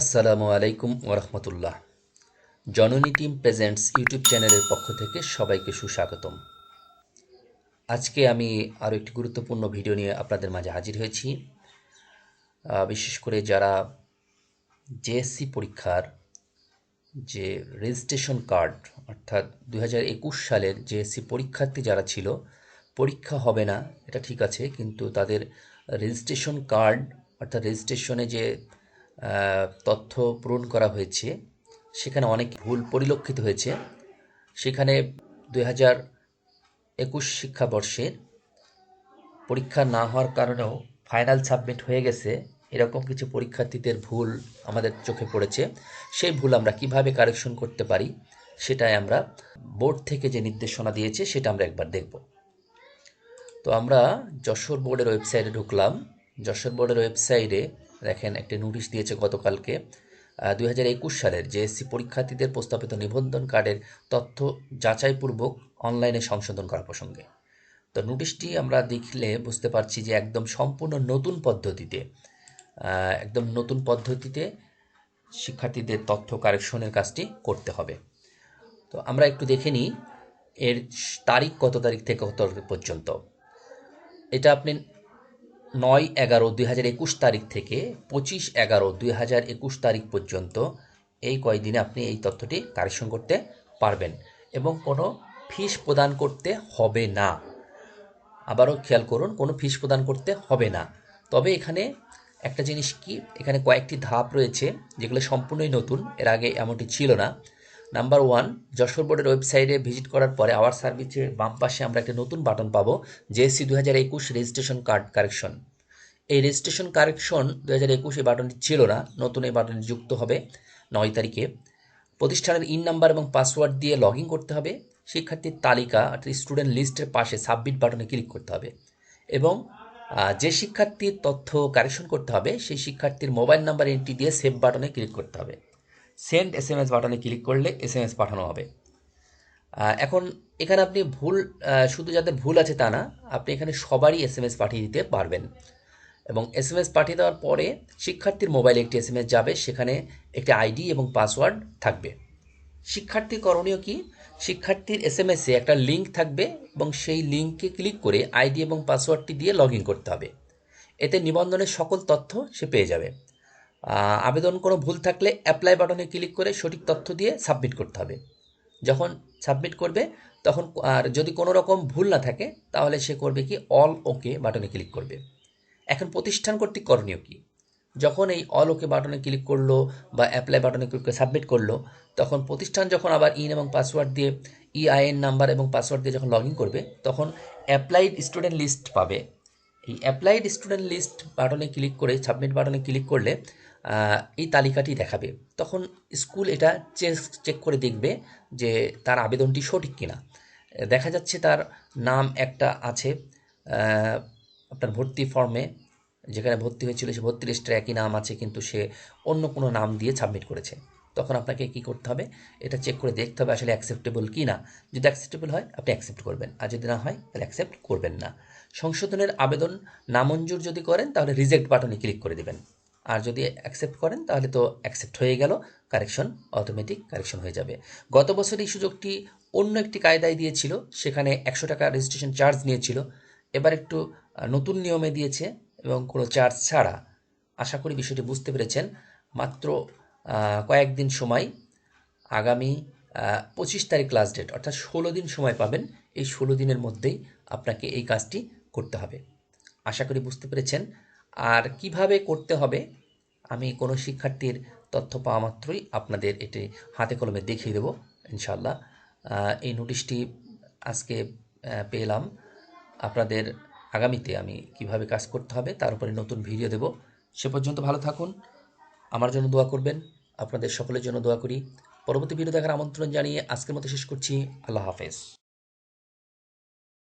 আসসালামু আলাইকুম ওরহমতুল্লাহ জননী টিম প্রেজেন্টস ইউটিউব চ্যানেলের পক্ষ থেকে সবাইকে সুস্বাগতম। আজকে আমি আরও একটি গুরুত্বপূর্ণ ভিডিও নিয়ে আপনাদের মাঝে হাজির হয়েছি। বিশেষ করে যারা জেএসসি পরীক্ষার যে রেজিস্ট্রেশন কার্ড, অর্থাৎ দু হাজার একুশ সালের জেএসসি পরীক্ষার্থী যারা ছিল, পরীক্ষা হবে না, এটা ঠিক আছে, কিন্তু তাদের রেজিস্ট্রেশন কার্ড, অর্থাৎ রেজিস্ট্রেশনে যে তথ্য পূরণ করা হয়েছে। সেখানে অনেক ভুল পরিলক্ষিত হয়েছে। সেখানে দুই হাজার একুশ শিক্ষাবর্ষের পরীক্ষা না হওয়ার কারণেও ফাইনাল সাবমিট হয়ে গেছে। এরকম কিছু পরীক্ষার্থীদের ভুল আমাদের চোখে পড়েছে। সেই ভুল আমরা কীভাবে কারেকশন করতে পারি, সেটাই আমরা বোর্ড থেকে যে নির্দেশনা দিয়েছে, সেটা আমরা একবার দেখব। তো আমরা যশোর বোর্ডের ওয়েবসাইটে ঢুকলাম। যশোর বোর্ডের ওয়েবসাইটে দেখেন, একটি নোটিশ দিয়েছে গতকালকে দুই হাজার একুশ সালের জেএসসি পরীক্ষার্থীদের প্রস্তাবিত নিবন্ধন কার্ডের তথ্য যাচাইপূর্বক অনলাইনে সংশোধন করা প্রসঙ্গে। তো নোটিশটি আমরা দেখলে বুঝতে পারছি যে একদম সম্পূর্ণ নতুন পদ্ধতিতে একদম নতুন পদ্ধতিতে শিক্ষার্থীদের তথ্য কারেকশনের কাজটি করতে হবে। তো আমরা একটু দেখে নিই, এর তারিখ কত তারিখ থেকে কত পর্যন্ত? এটা আপনি নয় এগারো দুই হাজার একুশ তারিখ থেকে পঁচিশ এগারো দুই হাজার একুশ তারিখ পর্যন্ত এই কয়দিনে আপনি এই তথ্যটি কারেকশন করতে পারবেন এবং কোনো ফিস প্রদান করতে হবে না। আবারও খেয়াল করুন, কোনো ফিস প্রদান করতে হবে না। তবে এখানে একটা জিনিস কি, এখানে কয়েকটি ধাপ রয়েছে যেগুলো সম্পূর্ণই নতুন, এর আগে এমনটি ছিল না। নাম্বার ওয়ান যশোর বোর্ডের ওয়েবসাইটে ভিজিট করার পরে আওয়ার সার্ভিসের বাম পাশে আমরা একটা নতুন বাটন পাবো, জেএসসি দু হাজার একুশ রেজিস্ট্রেশন কার্ড কারেকশন এই রেজিস্ট্রেশন কারেকশন দু হাজার একুশ এই বাটনটি ছিল না, নতুন এই বাটনটি যুক্ত হবে নয় তারিখে। প্রতিষ্ঠানের ইন নাম্বার এবং পাসওয়ার্ড দিয়ে লগ করতে হবে, শিক্ষার্থীর তালিকা, অর্থাৎ স্টুডেন্ট লিস্টের পাশে সাবমিট বাটনে ক্লিক করতে হবে এবং যে শিক্ষার্থীর তথ্য কারেকশন করতে হবে, সেই শিক্ষার্থীর মোবাইল নাম্বার এন্ট্রি দিয়ে সেভ বাটনে ক্লিক করতে হবে। সেন্ড এস এম এস বাটনে ক্লিক করলে এস এম এস পাঠানো হবে। এখন এখানে আপনি ভুল শুধু যাদের ভুল আছে তা না, আপনি এখানে সবারই এস এম এস পাঠিয়ে দিতে পারবেন। এবং এস এম এস পাঠিয়ে দেওয়ার পরে শিক্ষার্থীর মোবাইলে একটি এস এম এস যাবে, সেখানে একটি আইডি এবং পাসওয়ার্ড থাকবে। শিক্ষার্থীর করণীয় কি? শিক্ষার্থীর এস এম এসে একটা লিঙ্ক থাকবে এবং সেই লিঙ্কে ক্লিক করে আইডি এবং পাসওয়ার্ডটি দিয়ে লগ ইন করতে হবে। এতে নিবন্ধনের সকল তথ্য সে পেয়ে যাবে। আবেদন কোনো ভুল থাকলে অ্যাপ্লাই বাটনে ক্লিক করে সঠিক তথ্য দিয়ে সাবমিট করতে হবে। যখন সাবমিট করবে, তখন আর যদি কোনো রকম ভুল না থাকে, তাহলে সে করবে কি? অল ওকে বাটনে ক্লিক করবে। এখন প্রতিষ্ঠান কর্তৃক করণীয় কি? যখন এই অল ওকে বাটনে ক্লিক করল বা অ্যাপ্লাই বাটনে ক্লিক করে সাবমিট করল, তখন প্রতিষ্ঠান যখন আবার ইন এবং পাসওয়ার্ড দিয়ে ইআইএন নাম্বার এবং পাসওয়ার্ড দিয়ে যখন লগ ইন করবে, তখন অ্যাপ্লাইড স্টুডেন্ট লিস্ট পাবে। এই অ্যাপ্লাইড স্টুডেন্ট লিস্ট বাটনে ক্লিক করে সাবমিট বাটনে ক্লিক করলে এই তালিকাটি দেখাবে। তখন স্কুল এটা চেক চেক করে দেখবে যে তার আবেদনটি সঠিক কিনা। দেখা যাচ্ছে তার নাম একটা আছে আপনার ভর্তি ফর্মে, যেখানে ভর্তি হয়েছিল সে ভর্তি লিস্টের একই নাম আছে, কিন্তু সে অন্য কোনো নাম দিয়ে সাবমিট করেছে। তখন আপনাকে কি করতে হবে? এটা চেক করে দেখতে হবে আসলে অ্যাকসেপ্টেবল কি না। যদি অ্যাকসেপ্টেবল হয়, আপনি অ্যাকসেপ্ট করবেন। আর যদি না হয়, তাহলে অ্যাকসেপ্ট করবেন না। সংশোধনের আবেদন নামঞ্জুর যদি করেন, তাহলে রিজেক্ট বাটনে ক্লিক করে দেবেন। আর যদি অ্যাকসেপ্ট করেন, তাহলে তো অ্যাকসেপ্ট হয়ে গেল কারেকশন অটোমেটিক কারেকশন হয়ে যাবে। গত বছর এই সুযোগটি অন্য একটি কায়দায় দিয়েছিল, সেখানে একশো টাকা রেজিস্ট্রেশন চার্জ নিয়েছিল। এবার একটু নতুন নিয়মে দিয়েছে এবং কোনো চার্জ ছাড়া। আশা করি বিষয়টি বুঝতে পেরেছেন। মাত্র কয়েকদিন সময়, আগামী পঁচিশ তারিখ লাস্ট ডেট অর্থাৎ ষোলো দিন সময় পাবেন। এই ষোলো দিনের মধ্যেই আপনাকে এই কাজটি করতে হবে। আশা করি বুঝতে পেরেছেন। আর কীভাবে করতে হবে আমি কোনো শিক্ষার্থীর তথ্য পাওয়া মাত্রই আপনাদের এটি হাতে কলমে দেখিয়ে দেবো ইনশাল্লাহ এই নোটিশটি আজকে পেলাম। আপনাদের আগামীতে আমি কীভাবে কাজ করতে হবে তার উপরে নতুন ভিডিও দেব। সে পর্যন্ত ভালো থাকুন, আমার জন্য দোয়া করবেন, আপনাদের সকলের জন্য দোয়া করি। পরবর্তী ভিডিও দেখার আমন্ত্রণ জানিয়ে আজকের মতো শেষ করছি। আল্লাহ হাফেজ।